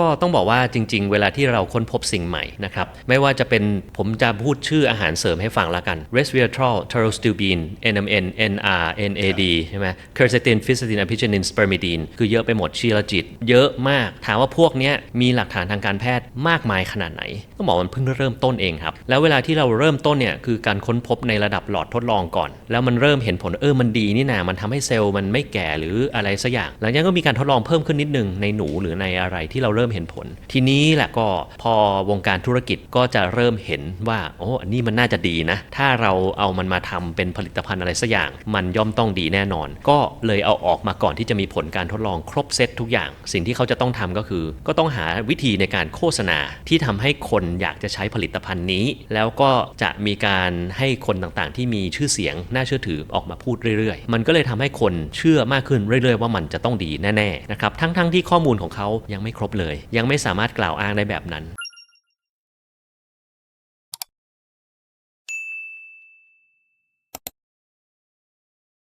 ก็ต้องบอกว่าจริง ๆ เวลาที่เราค้นพบสิ่งใหม่นะครับ ไม่ว่าจะเป็นผมจะพูดชื่ออาหารเสริมให้ฟังละกัน resveratrol t e r o s t u b i n NMN NR NAD ใช่ไหม quercetin fisetin apigenin spermidine คือเยอะไปหมดชีลจิต เยอะมาก ถามว่าพวกนี้มีหลักฐานทางการแพทย์มากมายขนาดไหนต้องบอกมันเพิ่งเริ่มต้นเองครับ แล้วเวลาที่เราเริ่มต้นเนี่ยคือการค้นพบในระดับหลอดทดลองก่อน แล้วมันเริ่มเห็นผลเออมันดีนี่นามันทำให้เซลล์มันไม่แก่หรืออะไรสักอย่าง หลังจากนั้นก็มีการทดลองเพิ่มขึ้นนิดนึงในหนูหรือในอะไรที่เราเริ่มเห็นผล ทีนี้แหละก็พอวงการธุรกิจก็จะเริ่มเห็นว่าโอ้อันนี้มันน่าจะดีนะ ถ้าเราเอามันมาทำเป็นผลิตภัณฑ์อะไรสักอย่าง มันย่อมต้องดีแน่นอน ก็เลยเอาออกมาก่อนที่จะมีผลการทดลองครบเซตทุกอย่าง สิ่งที่เขาจะต้องทำก็คือ ก็ต้องหาวิธีในการโฆษณาที่ทำให้คนอยากจะใช้ผลิตภัณฑ์นี้ แล้วก็จะมีการให้คนต่างๆ ที่มีชื่อเสียงน่าเชื่อถือออกมาพูดเรื่อยๆ มันก็เลยทำให้คนเชื่อมากขึ้นเรื่อยๆ ว่ามันจะต้องดีแน่ๆนะครับทั้งๆที่ข้อมูลของเขายังไม่ครบเลยยังไม่สามารถกล่าวอ้างได้แบบนั้น